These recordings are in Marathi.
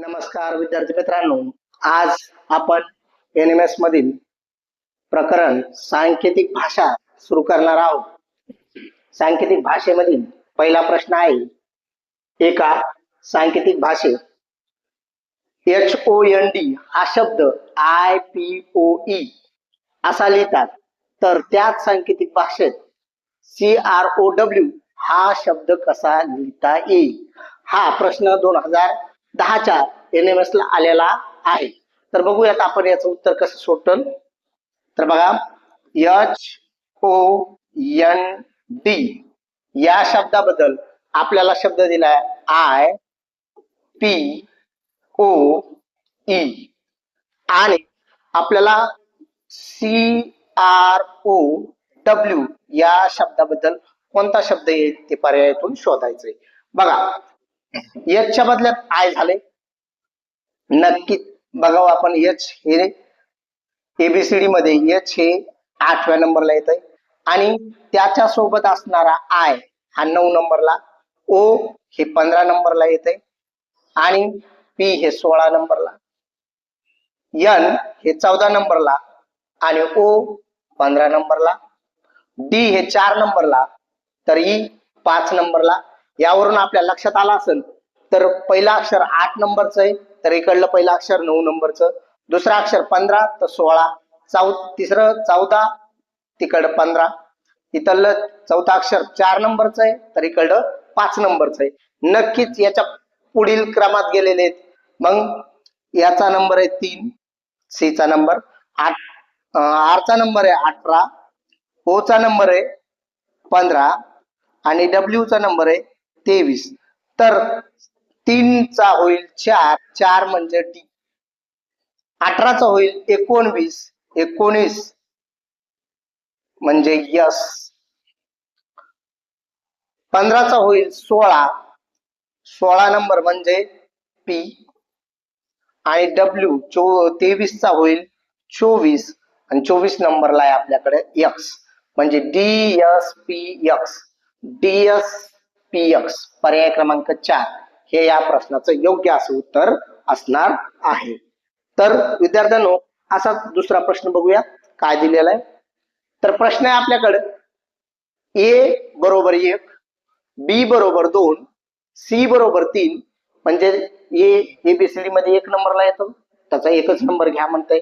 नमस्कार विद्यार्थी मित्रांनो. आज आपण एन एम एस मधील प्रकरण सांकेतिक भाषा सुरू करणार आहोत. सांकेतिक भाषेमधील पहिला प्रश्न आहे एका सांकेतिक भाषेत एच ओ एन डी हा शब्द आय पी ओ ई असा लिहितात. तर त्याच सांकेतिक भाषेत सी आर ओ डब्ल्यू हा शब्द कसा लिहिता येईल? हा प्रश्न दोन हजार दहाच्या एन एम एस ला आलेला आहे. तर बघूयात आपण याचं उत्तर कसं सोडल तर बघा एच ओ एन डी या शब्दाबद्दल आपल्याला शब्द दिलाय आय पी ओ ई आणि आपल्याला सी आर ओ डब्ल्यू या शब्दाबद्दल कोणता शब्द येईल ते पर्यायातून शोधायचंय. बघा एचच्या बदल्यात आय झाले. नक्की बघावं आपण एच हे एबीसीडी मध्ये एच हे आठव्या नंबरला येत आहे आणि त्याच्या सोबत असणारा आय हा नऊ नंबरला ओ हे पंधरा नंबरला येत आहे आणि पी हे सोळा नंबरला. एन हे चौदा नंबरला आणि ओ पंधरा नंबरला. डी हे चार नंबरला तर ई पाच नंबरला. यावरून आपल्या लक्षात आला असेल तर पहिलं अक्षर आठ नंबरचं आहे तर इकडलं पहिलं अक्षर नऊ नंबरचं. दुसरं अक्षर पंधरा तर सोळा. चौ तिसरं चौदा तिकडं पंधरा. इथलं चौथा अक्षर चार नंबरचं आहे तर इकडं पाच नंबरचं आहे. नक्कीच याच्या पुढील क्रमात गेलेले आहेत. मग याचा नंबर आहे तीन सी चा नंबर. आठ आरचा नंबर आहे अठरा ओचा चा नंबर आहे पंधरा आणि डब्ल्यू चा नंबर आहे तेवीस. तर तीनचा होईल चार. चार म्हणजे डी. अठराचा होईल एकोणवीस. एकोणीस म्हणजे यस. पंधराचा होईल सोळा. सोळा नंबर म्हणजे पी. आणि डब्ल्यू चो तेवीसचा होईल चोवीस. आणि चोवीस नंबरला आहे आपल्याकडे एक्स म्हणजे D S P X D S P X पर्याय क्रमांक चार हे या प्रश्नाचं योग्य असं उत्तर असणार आहे. तर विद्यार्थ्यांनो असा दुसरा प्रश्न बघूया. काय दिलेला आहे? तर प्रश्न आहे आपल्याकडे. ए बरोबर एक बी बरोबर दोन सी बरोबर तीन म्हणजे ए एबीसीडी मध्ये एक नंबरला येतो. त्याचा एकच नंबर घ्या म्हणतंय.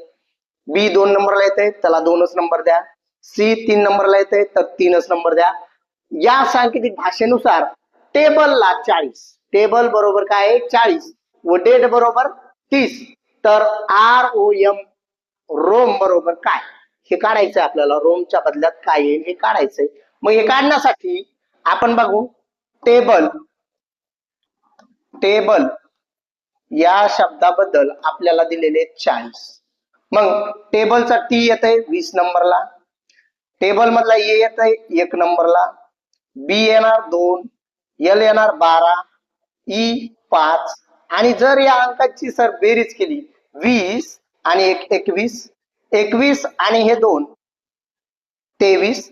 बी दोन नंबरला येते त्याला दोनच नंबर द्या. सी तीन नंबरला येते तर तीनच नंबर द्या. या सांकेतिक भाषेनुसार टेबलला चाळीस. टेबल बरोबर काय आहे? चाळीस. व डेट बरोबर तीस. तर आर ओ एम रोम बरोबर काय? हे काढायचंय आपल्याला. रोमच्या बदल्यात काय येईल हे काढायचंय. मग हे काढण्यासाठी आपण बघू. टेबल टेबल या शब्दाबद्दल आपल्याला दिलेले चाळीस. मग टेबलचा टी येत आहे वीस नंबरला. टेबल मधला ए येत आहे एक नंबरला. बी येणार दोन एल येणार बारा ई पाच. आणि जर या अंकाची सर बेरीज केली वीस आणि एक एकवीस एकवीस आणि हे दोन तेवीस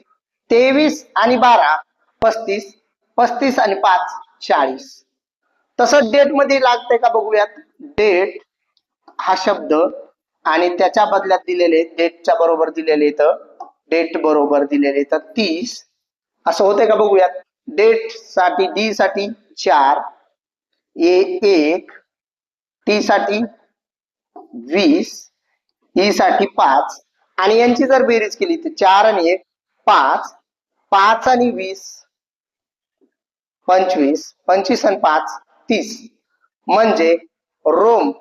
तेवीस आणि बारा पस्तीस पस्तीस आणि पाच चाळीस. तसं डेटमध्ये लागतंय का बघूयात? डेट हा शब्द आणि त्याच्या बदल्यात दिलेले डेटच्या बरोबर दिलेले इथं डेट बरोबर दिलेले तर तीस असं होतंय का बघूयात? डेटसाठी डी साठी चार ए एक टी साठी वीस ई साठी पाच आणि यांची जर बेरीज केली तर चार आणि एक पाच पाच आणि वीस पंचवीस पंचवीस आणि पाच तीस. म्हणजे रोम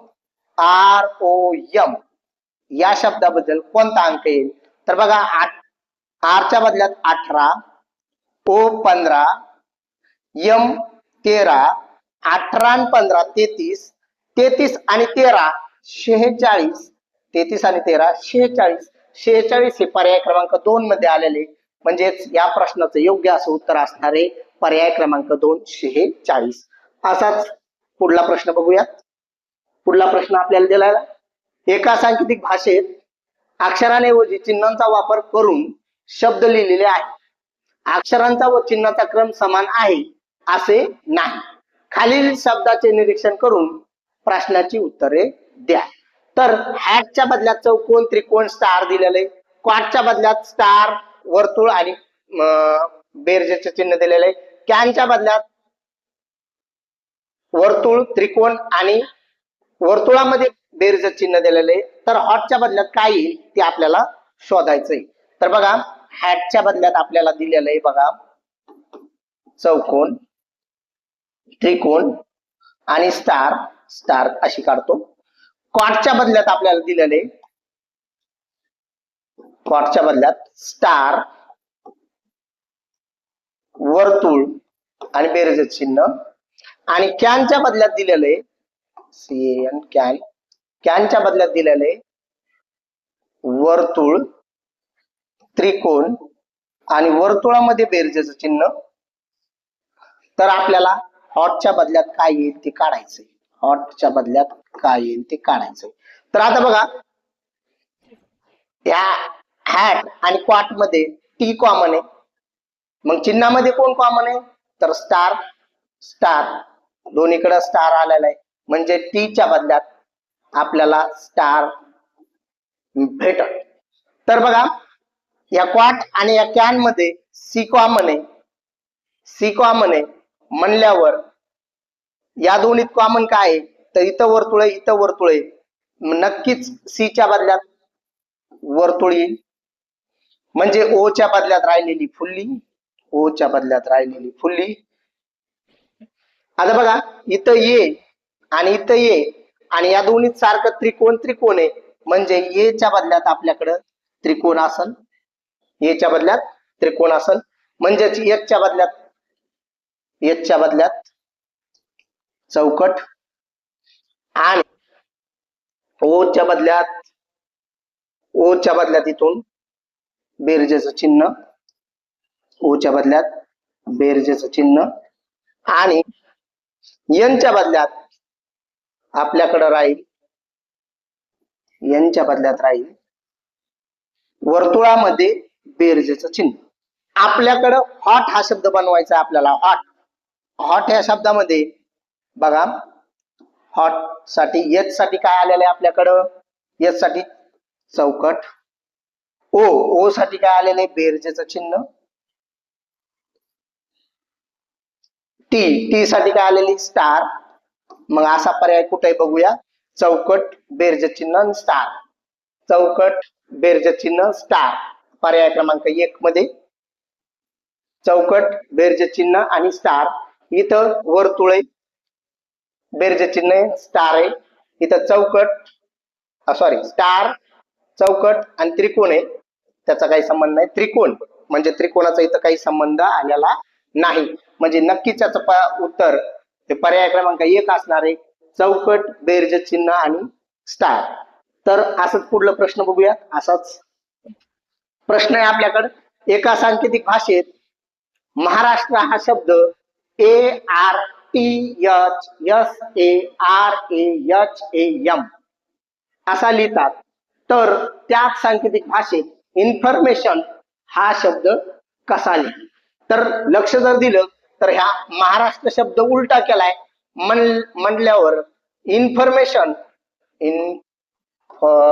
आर ओ यम या शब्दाबद्दल कोणता अंक येईल? तर बघा आठ आरच्या बदल्यात अठरा ओ पंधरा यम तेरा अठरा पंधरा तेहतीस तेहतीस आणि तेरा शेहेचाळीस तेहतीस आणि तेरा शेहेचाळीस. शेहेचाळीस हे पर्याय क्रमांक दोन मध्ये आलेले. म्हणजेच या प्रश्नाचं योग्य असं उत्तर असणारे पर्याय क्रमांक दोन शेहेचाळीस. असाच पुढला प्रश्न बघूयात. पुढला प्रश्न आपल्याला दिला एका सांकेतिक भाषेत अक्षरांऐवजी चिन्हांचा वापर करून शब्द लिहिलेले आहे. अक्षरांचा व चिन्हाचा क्रम समान आहे असे नाही. खालील शब्दाचे निरीक्षण करून प्रश्नाची उत्तरे द्या. तर हॅटच्या बदल्यात चौकोन त्रिकोण स्टार दिलेले. क्वाटच्या बदल्यात स्टार वर्तुळ आणि बेरजेचे चिन्ह दिलेले. कॅनच्या बदल्यात वर्तुळ त्रिकोण आणि वर्तुळामध्ये बेरज चिन्ह दिलेले. तर हॉटच्या बदल्यात काय येईल ते आपल्याला शोधायचंय. तर बघा हॅटच्या बदल्यात आपल्याला दिलेलं आहे बघा. चौकोन त्रिकोण आणि स्टार. स्टार अशी काढतो. क्वाडच्या बदल्यात आपल्याला दिलेले क्वाडच्या बदल्यात स्टार वर्तुळ आणि बेरज चिन्ह. आणि कॅनच्या बदल्यात दिलेले सी एन कॅन. कॅनच्या बदल्यात दिलेले वर्तुळ त्रिकोण आणि वर्तुळामध्ये बेरजेचं चिन्ह. तर आपल्याला हॉटच्या बदल्यात काय येईल ते काढायचंय. हॉटच्या बदल्यात काय येईल ते काढायचंय. तर आता बघा या हॅट आणि क्वाटमध्ये टी कॉमन आहे. मग चिन्हामध्ये कोण कॉमन आहे? तर स्टार स्टार दोन्हीकडे स्टार आलेला आहे. म्हणजे टीच्या बदल्यात आपल्याला स्टार भेटत तर बघा या क्वाट आणि या कॅनमध्ये सी म्हणे आहे म्हणे आहे म्हणल्यावर या दोन्हीत कॉमन काय आहे? तर इथं वर्तुळ आहे इथं वर्तुळ. आहे नक्कीच सी च्या बदल्यात वर्तुळ येईल म्हणजे ओच्या बदल्यात राहिलेली फुल्ली ओच्या च्या बदल्यात राहिलेली फुल्ली. आता बघा इथं ये आणि इथं ये आणि या दोन्हीत सारखं त्रिकोण त्रिकोण आहे. म्हणजे ये च्या बदल्यात आपल्याकडं त्रिकोण असल याच्या बदल्यात त्रिकोणासन. म्हणजेच एकच्या बदल्यात एकच्या बदल्यात चौकट आणि ओच्या बदल्यात ओच्या बदल्यात इथून बेरजेचं चिन्ह ओच्या बदल्यात बेरजेचं चिन्ह आणि यांच्या बदल्यात आपल्याकडं राहील यांच्या बदल्यात राहील वर्तुळामध्ये बेरजेचं चिन्ह. आपल्याकडं हॉट हा शब्द बनवायचा आपल्याला. हॉट हॉट या शब्दामध्ये बघा हॉटसाठी एच साठी काय आलेलं आहे आपल्याकडं? एच साठी चौकट. ओ ओ साठी काय आलेलं आहे? बेरजेचं चिन्ह. टी टी साठी काय आलेली स्टार मग असा पर्याय कुठे बघूया. चौकट बेरज चिन्ह आणि स्टार चौकट बेरज चिन्ह स्टार पर्याय क्रमांक एक मध्ये चौकट बेरज चिन्ह आणि स्टार. इथं वर्तुळे बेरज चिन्ह स्टार आहे. इथं चौकट सॉरी स्टार चौकट आणि त्रिकोण आहे. त्याचा काही संबंध नाही. त्रिकोण म्हणजे त्रिकोणाचा इथं काही संबंध आलेला नाही. म्हणजे नक्कीच त्याचं प- उत्तर हे पर्याय क्रमांक एक असणार आहे. चौकट बेरज चिन्ह आणि स्टार. तर असंच पुढलं प्रश्न बघूया असाच प्रश्न आहे आपल्याकडे. एका सांकेतिक भाषेत महाराष्ट्र हा शब्द A R T H S A R A H A M असा लिहितात. तर त्याच सांकेतिक भाषेत इन्फॉर्मेशन हा शब्द कसा लिहि तर लक्ष जर दिलं तर ह्या महाराष्ट्र शब्द उलटा केलाय. म्हण म्हणल्यावर इन्फॉर्मेशन इन्फॉर्मेशन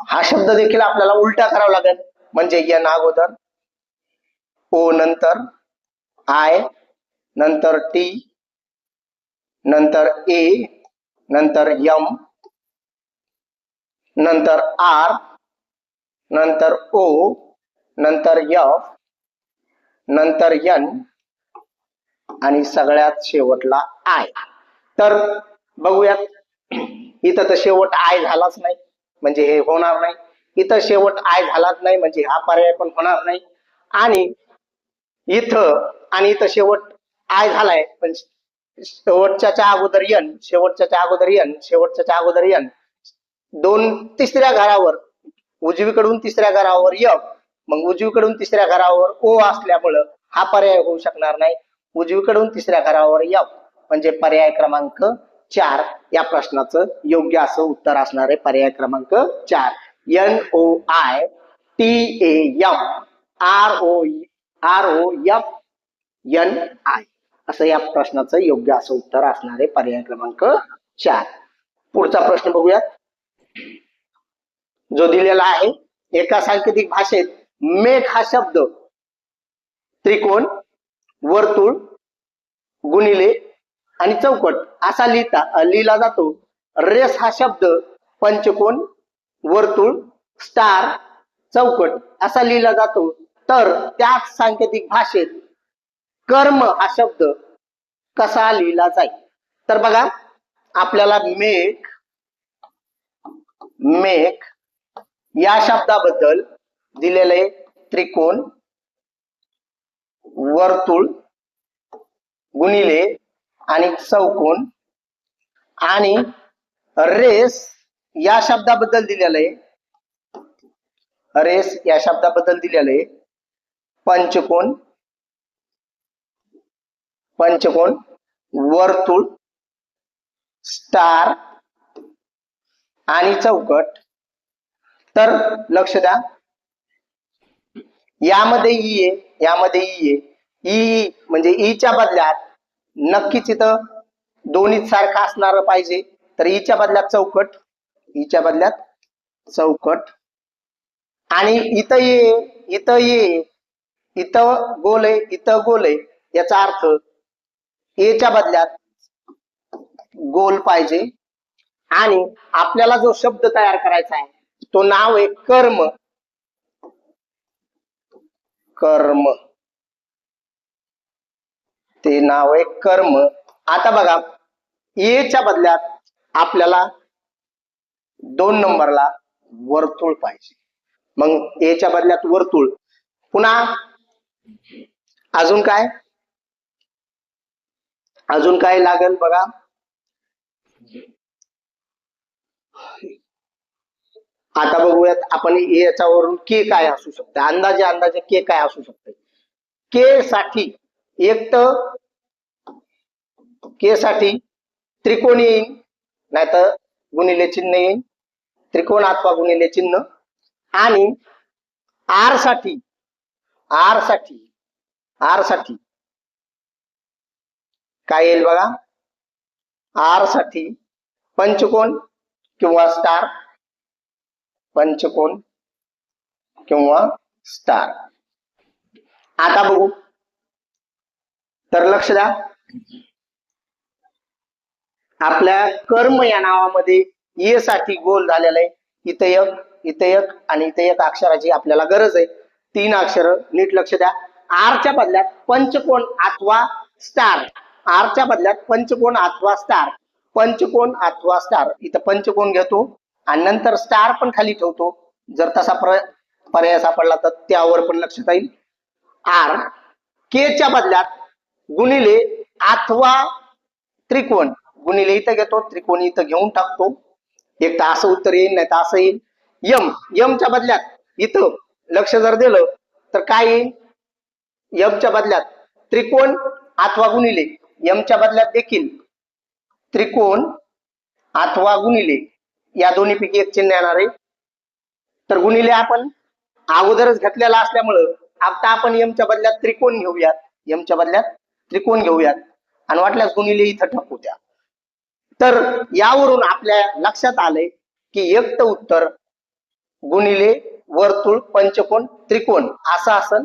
हा शब्द देखील आपल्याला उलटा करावा लागेल. म्हणजे एन अगोदर ओ नंतर आय नंतर टी नंतर ए नंतर यम नंतर आर नंतर ओ नंतर यफ नंतर यन आणि सगळ्यात शेवटला आय. तर बघूयात इथं तर शेवट आय झालाच नाही. म्हणजे हे होणार नाही. इथं शेवट आय झालाच नाही म्हणजे हा पर्याय पण होणार नाही. आणि इथं आणि इथं शेवट आय झालाय पण शेवटच्या अगोदर यन शेवटच्या अगोदर यन शेवटच्या अगोदर यन. दोन तिसऱ्या घरावर उजवीकडून तिसऱ्या घरावर य मग उजवीकडून तिसऱ्या घरावर ओ असल्यामुळं हा पर्याय होऊ शकणार नाही. उजवीकडून तिसऱ्या घरावर य म्हणजे पर्याय क्रमांक चार या प्रश्नाचं योग्य असं उत्तर असणार आहे पर्याय क्रमांक चार. N O I T A M R O R O F N I असं या प्रश्नाचं योग्य असं उत्तर असणार आहे पर्याय क्रमांक चार. पुढचा प्रश्न बघूयात जो दिलेला आहे एका सांकेतिक भाषेत मेघ हा शब्द त्रिकोण वर्तुळ गुणिले आणि चौकट असा लिहिता लिहिला जातो. रेस हा शब्द पंचकोन वर्तुळ स्टार चौकट असा लिहिला जातो. तर त्याच सांकेतिक भाषेत कर्म हा शब्द कसा लिहिला जाईल? तर बघा आपल्याला मेघ मेघ या शब्दाबद्दल दिलेले त्रिकोण वर्तुळ गुणिले आणि चौकोन. आणि रेस या शब्दाबद्दल दिलेलं आहे. रेस या शब्दाबद्दल दिलेलं आहे. पंचकोन. पंचकोन. वर्तुळ. स्टार. आणि चौकट. तर लक्ष द्या. यामध्ये ई आहे. यामध्ये ई आहे. ई म्हणजे ईच्या बदल्यात नक्कीच इथं दोन्ही सारखं असणार पाहिजे. तर हिच्या बदल्यात चौकट हिच्या बदल्यात चौकट. आणि इथं ये इथं ये इथं गोल आहे इथं गोल आहे याचा अर्थ एच्या बदल्यात गोल पाहिजे. आणि आपल्याला जो शब्द तयार करायचा आहे तो नाव आहे कर्म. कर्म. ते नाव आहे कर्म. आता बघा एच्या बदल्यात आपल्याला दोन नंबरला वर्तुळ पाहिजे. मग एच्या बदल्यात वर्तुळ. पुन्हा अजून काय? अजून काय लागेल बघा? आता बघूयात आपण याच्यावरून के काय असू शकते? अंदाजे अंदाजे के काय असू शकते? के साठी एक तर के साठी त्रिकोण येईल नाहीतर गुणिले चिन्ह येईल त्रिकोण अथवा गुणिले चिन्ह. आणि आरसाठी आरसाठी आरसाठी काय येईल बघा? आरसाठी पंचकोन किंवा स्टार. पंचकोन किंवा स्टार. आता बघू. तर लक्ष द्या. आपल्या कर्म या नावामध्ये ये साठी गोल झालेला आहे. इथं एक इथं एक आणि इथं एक अक्षराची आपल्याला गरज आहे. तीन अक्षर नीट लक्ष द्या. आरच्या बदल्यात पंचकोन अथवा स्टार आरच्या बदल्यात पंचकोन अथवा स्टार पंचकोन अथवा स्टार इथं पंचकोन घेतो आणि नंतर स्टार पण खाली ठेवतो. जर तसा पर्याय सापडला तर त्यावर पण लक्षात येईल आर के च्या बदल्यात गुणिले अथवा त्रिकोण. गुणिले इथं घेतो त्रिकोण इथं घेऊन टाकतो. एक तर असं उत्तर येईल नाही तर असं येईल. यम यमच्या बदल्यात इथं लक्ष जर दिलं तर काय येईल? यमच्या बदल्यात त्रिकोण अथवा गुणिले. यमच्या बदल्यात देखील त्रिकोण अथवा गुणिले. या दोन्हीपैकी एक चिन्ह येणार आहे. तर गुणिले आपण अगोदरच घेतलेला असल्यामुळं आता आपण यमच्या बदल्यात त्रिकोण घेऊयात. यमच्या बदल्यात त्रिकोण घेऊयात. आणि वाटल्यास गुणिले इथं टाकू द्या. तर यावरून आपल्या लक्षात आलंय की एक उत्तर गुणिले वर्तुळ पंचकोन त्रिकोण. असं असन?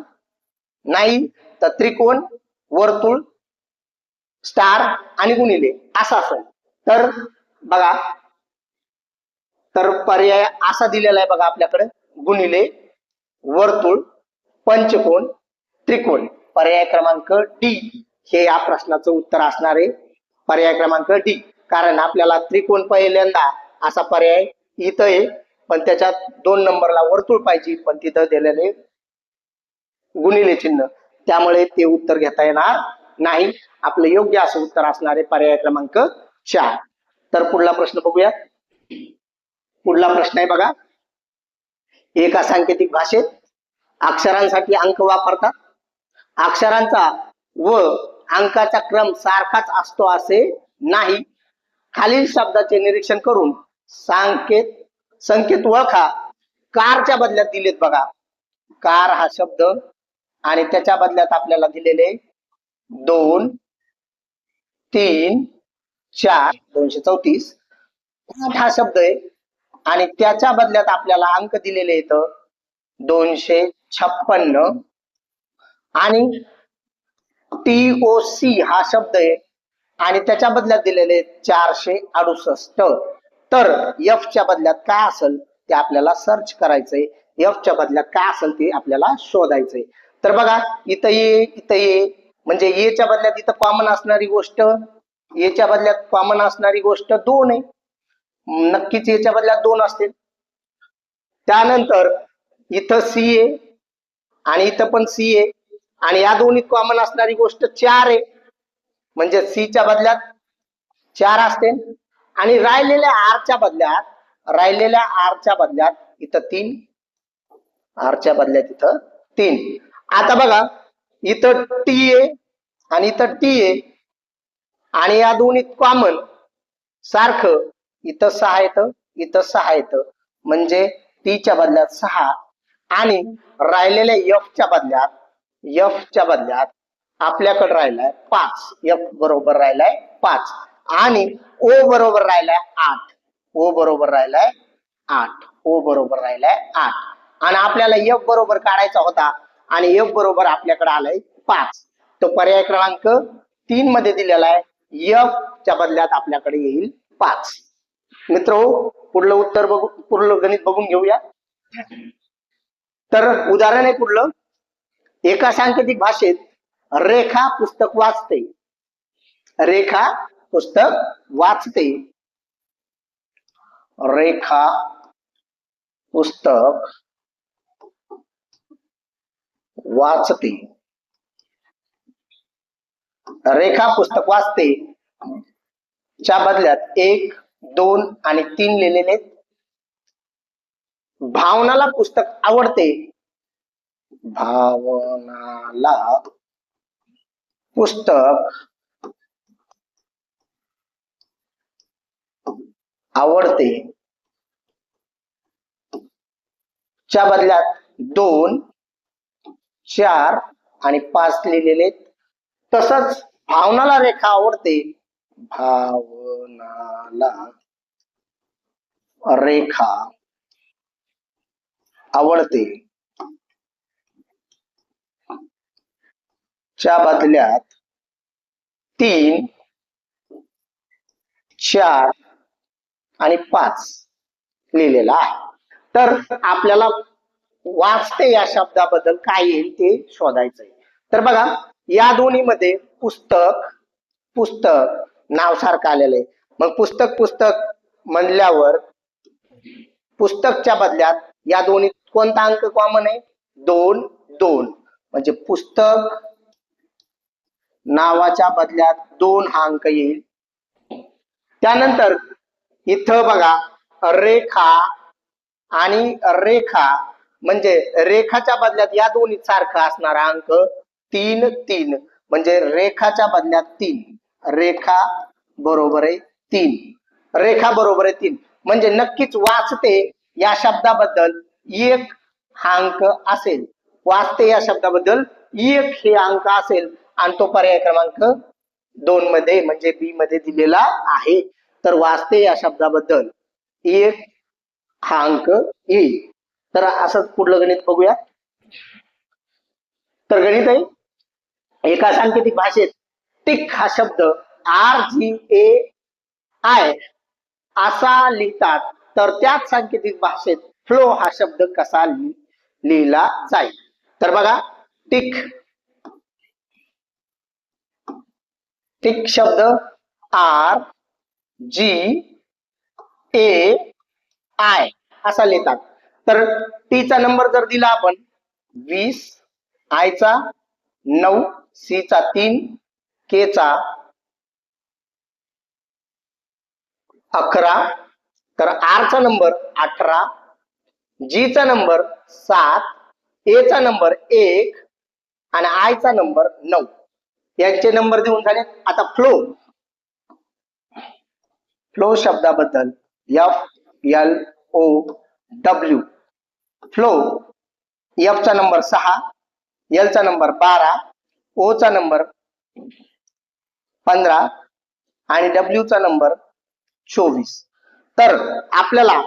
नाही. तर त्रिकोण वर्तुळ स्टार आणि गुणिले. असं असेल तर बघा. तर पर्याय असा दिलेला आहे बघा आपल्याकडे. गुणिले वर्तुळ पंचकोन त्रिकोण. पर्याय क्रमांक डी. हे या प्रश्नाचं उत्तर असणार आहे. पर्याय क्रमांक डी. कारण आपल्याला त्रिकोण पहिल्यांदा असा पर्याय इथं आहे पण त्याच्यात दोन नंबरला वर्तुळ पाहिजे पण तिथं दिलेले गुणिले चिन्ह. त्यामुळे ते उत्तर घेता येणार नाही. आपलं योग्य असं उत्तर असणार आहे पर्याय क्रमांक चार. तर पुढला प्रश्न बघूया पुढला प्रश्न आहे बघा. एका सांकेतिक भाषेत अक्षरांसाठी अंक वापरतात. अक्षरांचा व अंकाचा क्रम सारखाच असतो असे नाही. खालील शब्दाचे निरीक्षण करून संकेत संकेत ओळखा. कारच्या बदल्यात दिलेत बघा. कार हा शब्द आणि त्याच्या बदल्यात आपल्याला दिलेले दोन तीन चार दोनशे चौतीस. आठ हा शब्द आहे आणि त्याच्या बदल्यात आपल्याला अंक दिलेले येत दोनशे छप्पन्न. आणि टी ओ सी हा शब्द आहे. आणि त्याच्या बदल्यात दिलेले चारशे अडुसष्ट. तर एफ च्या बदल्यात काय असेल? ते आपल्याला सर्च करायचंय. एफ च्या बदल्यात काय असेल ते आपल्याला शोधायचंय. तर बघा इथं ये इथं ये म्हणजे A च्या बदल्यात इथं कॉमन असणारी गोष्ट A बदल्यात कॉमन असणारी गोष्ट दोन आहे. नक्कीच याच्या बदल्यात दोन असतील. त्यानंतर इथं सी ए आणि इथं पण सी ए आणि या दोन्हीत कॉमन असणारी गोष्ट चार आहे. म्हणजे सी च्या बदल्यात चार असते. आणि राहिलेल्या आरच्या बदल्यात राहिलेल्या आरच्या बदल्यात इथं तीन आरच्या च्या बदल्यात इथं तीन. आता बघा इथं टी ए आणि इथं टी ए आणि या दोन्हीत कॉमन सारखं इथं सहा येतं इथं सहा येतं. म्हणजे टी च्या बदल्यात सहा आणि राहिलेल्या एफच्या च्या बदल्यात एफच्या च्या बदल्यात आपल्याकडे राहिलाय पाच. एफ बरोबर राहिलाय पाच. आणि ओ बरोबर राहिलाय आठ. ओ बरोबर राहिलाय आठ. ओ बरोबर राहिलाय आठ. आणि आपल्याला एफ बरोबर काढायचा होता आणि एफ बरोबर आपल्याकडे आलाय पाच. तो पर्याय क्रमांक तीन मध्ये दिलेला आहे. एफ च्या बदल्यात आपल्याकडे येईल पाच. मित्र पुढलं उत्तर बघू पुढलं गणित बघून घेऊया. तर उदाहरण आहे पुढलं. एका सांकेतिक भाषेत रेखा पुस्तक वाचते. रेखा पुस्तक वाचते. रेखा पुस्तक वाचते. रेखा पुस्तक वाचते. च्या बदल्यात एक दोन आणि तीन लिहिलेले भावनाला पुस्तक आवडते. भावनाला पुस्तक. आवडते. च्या बदल्यात दोन चार आणि पाच लिहिलेले तसंच भावनाला रेखा आवडते. भावनाला रेखा आवडते. च्या बदल्यात तीन चार आणि पाच लिहिलेला आहे. तर आपल्याला वाचते या शब्दाबद्दल काय येईल ते शोधायचंय. तर बघा या दोन्हीमध्ये पुस्तक पुस्तक नाव सारखं आलेलं आहे. मग पुस्तक पुस्तक म्हणल्यावर पुस्तकच्या बदल्यात या दोन्ही कोणता अंक कॉमन आहे? दोन दोन. म्हणजे पुस्तक नावाच्या बदल्यात दोन हा अंक येईल. त्यानंतर इथं बघा रेखा आणि रेखा म्हणजे रेखाच्या बदल्यात या दोन्ही सारखा असणारा अंक तीन तीन. म्हणजे रेखाच्या बदल्यात तीन. रेखा बरोबर आहे तीन. रेखा बरोबर आहे तीन. म्हणजे नक्कीच वाचते या शब्दाबद्दल एक हा अंक असेल. वाचते या शब्दाबद्दल एक हे अंक असेल. आणि तो पर्याय क्रमांक दोन मध्ये म्हणजे बी मध्ये दिलेला आहे. तर वाचते या शब्दाबद्दल. एक हा अंक येईल तर असंच पुढलं गणित बघूया. तर गणित आहे एका सांकेतिक भाषेत टिक हा शब्द आर जी ए आय असा लिहितात. तर त्याच सांकेतिक भाषेत फ्लो हा शब्द कसा लिहिला जाईल. तर बघा टिक टिक शब्द आर जी ए आय असा लिहितात. तर टीचा नंबर जर दिला आपण वीस आयचा नऊ सी चा तीन के चा अकरा तर आर चा नंबर अठरा जी चा नंबर सात ए चा नंबर एक आणि आय चा नंबर नऊ. यांचे नंबर देऊन झाले. आता flow flow शब्दाबद्दल. F L O W flow F चा नंबर सहा एल चा नंबर बारा ओ चा नंबर पंधरा आणि डब्ल्यू चा नंबर चोवीस. तर आपल्याला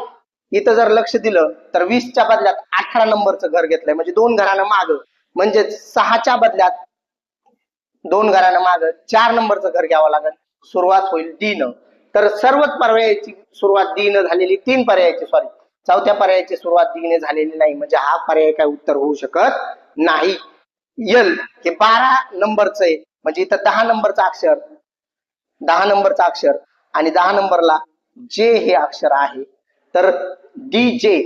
इथं जर लक्ष दिलं तर वीसच्या बदल्यात अठरा नंबरचं घर घेतलंय. म्हणजे दोन घरानं माग. म्हणजेच सहाच्या बदल्यात दोन घरानं माग चार नंबरचं घर घ्यावं लागेल सुरुवात होईल डी न तर सर्वच पर्यायाची सुरुवात डी न झालेली तीन पर्यायाची सॉरी चौथ्या पर्यायाची सुरुवात डी ने झालेली नाही. म्हणजे हा पर्याय काय उत्तर होऊ शकत नाही. यल हे बारा नंबरचं आहे. म्हणजे इथं दहा नंबरचं अक्षर. दहा नंबरचं अक्षर. आणि दहा नंबरला जे हे अक्षर आहे. तर डी जे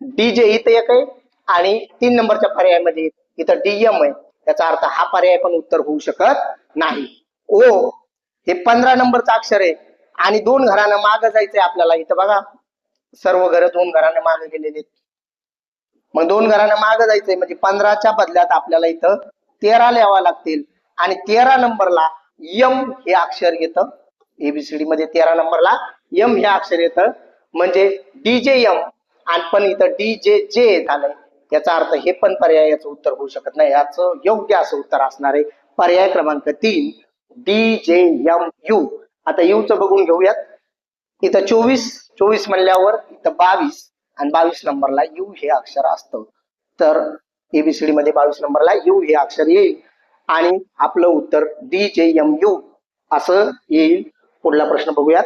डी जे इथं एक आहे आणि तीन नंबरच्या पर्यायामध्ये इथं डीएम आहे. त्याचा अर्थ हा पर्याय पण उत्तर होऊ शकत नाही. ओ हे पंधरा नंबरचं अक्षर आहे. आणि दोन घरानं माग जायचंय आपल्याला इथं बघा. सर्व घर दोन घरानं मागे गेलेले आहेत. मग दोन घरानं माग जायचंय म्हणजे पंधराच्या बदल्यात आपल्याला इथं तेरा लिहावा लागतील. आणि तेरा नंबरला यम हे अक्षर येतं. एबीसीडी मध्ये तेरा नंबरला यम हे अक्षर येतं. म्हणजे डीजे यम आणि पण इथं डी जे जे झालंय. याचा अर्थ हे पण पर्यायाचं उत्तर होऊ शकत नाही. याचं योग्य असं उत्तर असणार आहे. पर्याय क्रमांक तीन डी जे एम यू आता यू च बघून घेऊयात. इथं चोवीस चोवीस म्हणल्यावर इथं बावीस आणि बावीस नंबरला यू हे अक्षर असतं. तर एबीसीडी मध्ये बावीस नंबरला यू हे अक्षर येईल. आणि आपलं उत्तर डी जे एम यू असं येईल. पुढला प्रश्न बघूयात.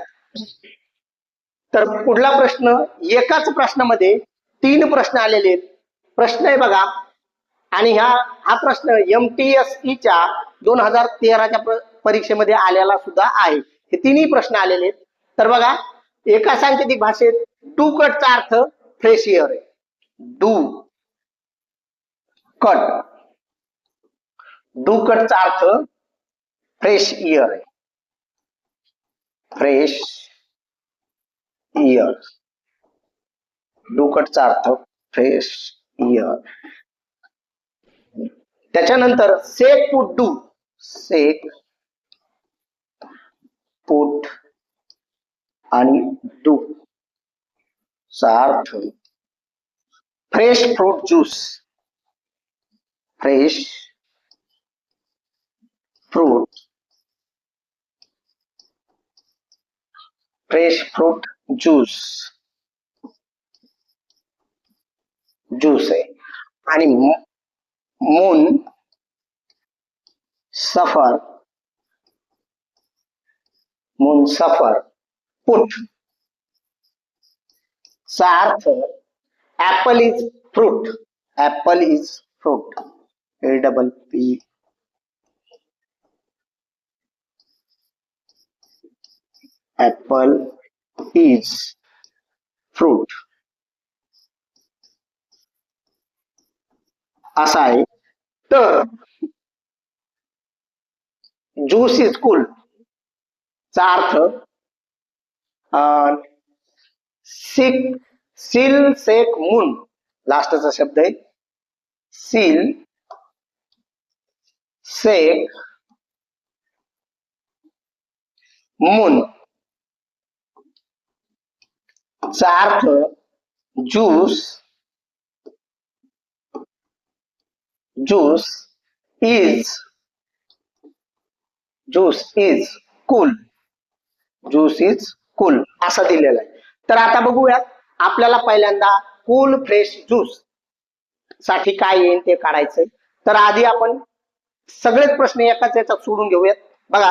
तर पुढला प्रश्न एकाच प्रश्नामध्ये तीन प्रश्न आलेले आहेत. प्रश्न आहे बघा. आणि ह्या हा प्रश्न एम टी एस च्या दोन हजार तेराच्या परीक्षेमध्ये आलेला सुद्धा आहे. हे तिन्ही प्रश्न आलेले आहेत. तर बघा एका सांकेतिक भाषेत डू कटचा अर्थ फ्रेश इयर आहे. Do cut. डू कटचा अर्थ फ्रेश इयर आहे. फ्रेश इयर डुकटचा अर्थ फ्रेश इयर त्याच्यानंतर सेक पुट डू सेक पुट आणि डू चा अर्थ fresh fruit juice fresh fruit fresh fruit juice juice आहे. आणि मून सफर मून सफर पुट. चा अर्थ apple is fruit apple is fruit A double P apple is fruit असा आहे. तर ज्यूस इज कुल चा अर्थ अं, सिक सिल सेक मून लास्टचा शब्द आहे. सील सेक मून चा अर्थ juice juice is juice is cool. Juice is cool असं दिलेलं आहे. तर आता बघूयात आपल्याला पहिल्यांदा कूल फ्रेश ज्यूससाठी काय येईल ते काढायचंय. तर आधी आपण सगळेच प्रश्न एकाच याच्यात सोडून घेऊयात. बघा.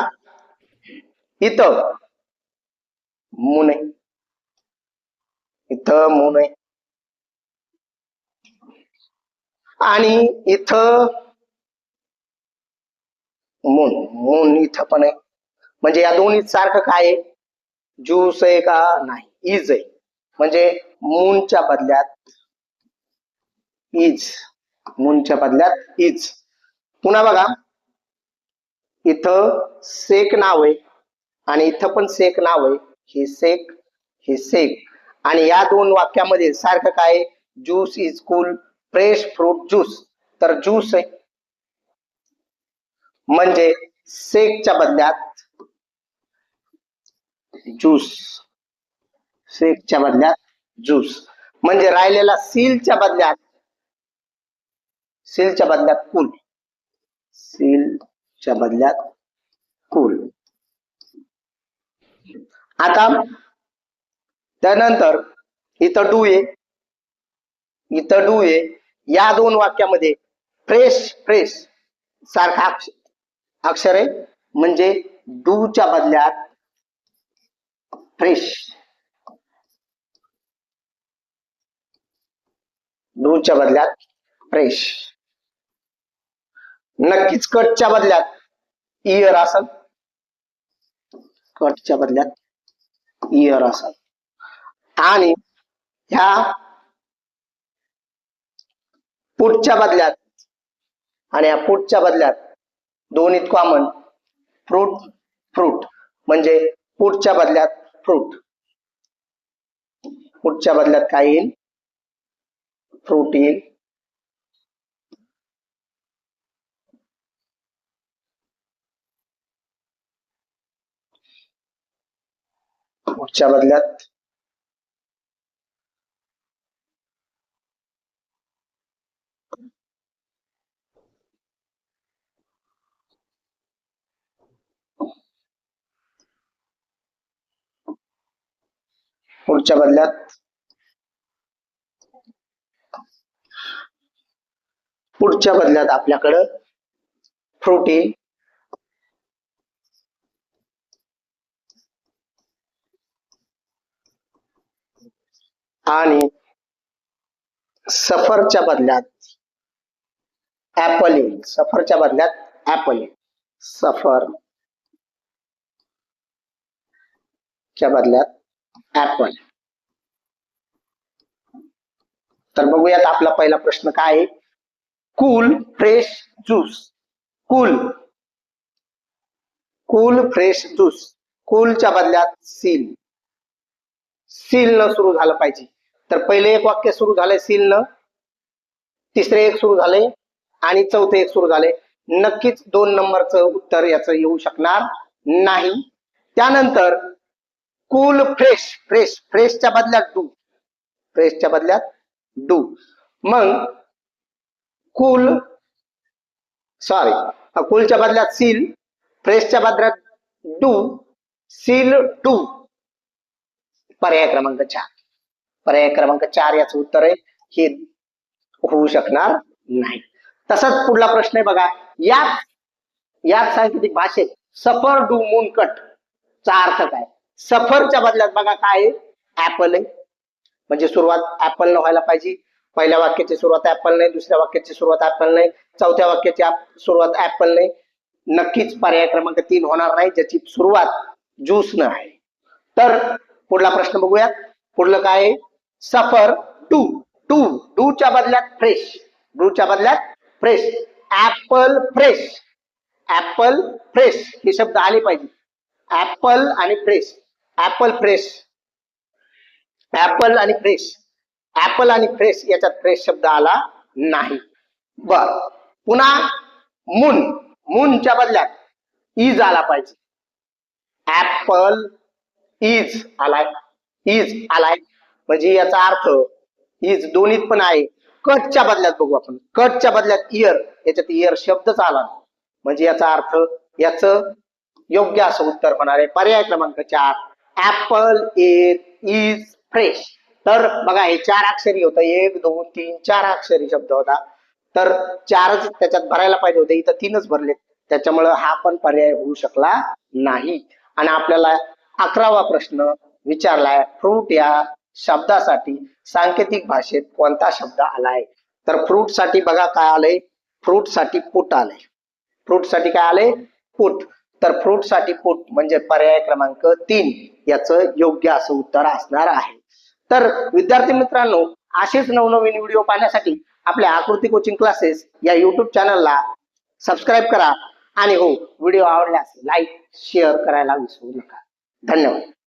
इथं मुने इथं मुने आहे आणि इथं मून मून इथं पण आहे. म्हणजे या दोन्ही सारखं काय ज्यूस आहे का? नाही इज आहे. म्हणजे मूनच्या बदल्यात इज मूनच्या बदल्यात इज पुन्हा बघा. इथं सेक नाव आहे. आणि इथं पण सेक नाव आहे. हे सेक हे सेक. आणि या दोन वाक्यामध्ये सारखं काय juice is cool fresh fruit juice. तर ज्यूस आहे. म्हणजे सेकच्या बदल्यात ज्यूस. सेकच्या बदल्यात ज्यूस. म्हणजे राहिलेला सीलच्या बदल्यात सीलच्या बदल्यात कूल सीलच्या च्या बदल्यात कूल आता त्यानंतर इथं डू आहे. इथं डू आहे. या दोन वाक्यामध्ये फ्रेश फ्रेश सारखा अक्ष- अक्षर आहे. म्हणजे डूच्या बदल्यात फ्रेश डूच्या बदल्यात फ्रेश नक्कीच कटच्या बदल्यात इयर असल. कटच्या बदल्यात इयर असल. आणि ह्या पुढच्या बदल्यात. आणि या पुढच्या बदल्यात दोन्हीत कॉमन फ्रूट फ्रूट म्हणजे पुढच्या बदल्यात फ्रूट पुढच्या बदल्यात काय येईल? फ्रूट येईल. पुढच्या बदल्यात पुढच्या बदल्यात. पुढच्या बदल्यात आपल्याकडं फ्रुटी आणि सफरच्या बदल्यात ऍपल येईल सफरच्या बदल्यात ऍपल येईल सफर. च्या बदल्यात ऍपल तर बघूयात आपला पहिला प्रश्न काय आहे? Cool fresh juice cool cool fresh juice कूलच्या बदल्यात सील सील न सुरू झालं पाहिजे. तर पहिले एक वाक्य सुरू झालंय सील न. तिसरे एक सुरू झाले आणि चौथे एक सुरू झाले नक्कीच दोन नंबरचं उत्तर याचं येऊ शकणार नाही. त्यानंतर कूल फ्रेश फ्रेश फ्रेशच्या बदल्यात डू फ्रेशच्या बदल्यात डू मग कूल सॉरी कूलच्या बदल्यात सील फ्रेशच्या बदल्यात डू सील डू पर्याय क्रमांक चार. पर्याय क्रमांक चार याचं उत्तर आहे हे होऊ शकणार नाही. तसाच पुढला प्रश्न आहे बघा. याच याच सांस्कृतिक भाषेत सफर डू मुनकट चा अर्थ काय? सफरच्या बदल्यात बघा काय ऍपल आहे. म्हणजे सुरुवात ऍपल न व्हायला पाहिजे. पहिल्या वाक्याची सुरुवात ऍपल नाही दुसऱ्या वाक्याची सुरुवात ऍपल नाही चौथ्या वाक्याची सुरुवात ऍपल नाही. नक्कीच पर्याय क्रमांक तीन होणार नाही ज्याची सुरुवात ज्यूस न आहे. तर पुढला प्रश्न बघूयात पुढलं काय आहे? सफर टू टू डू. च्या बदल्यात फ्रेश. डूच्या बदल्यात fresh. Apple fresh. Apple fresh. हे शब्द आले पाहिजे. ऍपल आणि फ्रेश. ऍपल फ्रेश ऍपल आणि फ्रेश ऍपल आणि फ्रेश याच्यात फ्रेश शब्द आला नाही. बर. पुन्हा मून मुनच्या बदल्यात इज आला पाहिजे. ऍपल इज आलाय इज आलाय म्हणजे याचा अर्थ इज दोन्हीत पण आहे. कटच्या बदल्यात बघू आपण. कटच्या बदल्यात इयर याच्यात इयर शब्दच आला नाही. म्हणजे याचा अर्थ याच योग्य असं उत्तर होणार आहे. पर्याय क्रमांक चार ऍपल इज फ्रेश तर बघा हे चार अक्षरी होतं. एक दोन तीन चार अक्षरी शब्द होता. तर चारच त्याच्यात भरायला पाहिजे होते. इथं तीनच भरले त्याच्यामुळं हा पण पर्याय होऊ शकला नाही. आणि आपल्याला अकरावा प्रश्न विचारलाय. फ्रूट या शब्दासाठी सांकेतिक भाषेत कोणता शब्द आलाय? तर फ्रूटसाठी बघा काय आलंय. फ्रूटसाठी पुट आलंय. फ्रूटसाठी काय आलंय? पुट. तर फ्रूटसाठी फूट म्हणजे पर्याय क्रमांक तीन याचं योग्य असं उत्तर असणार आहे. तर विद्यार्थी मित्रांनो असेच नवनवीन व्हिडिओ पाहण्यासाठी आपल्या आकृती कोचिंग क्लासेस या युट्यूब चॅनलला सबस्क्राईब करा. आणि हो व्हिडिओ आवडल्यास लाईक शेअर करायला विसरू नका. धन्यवाद.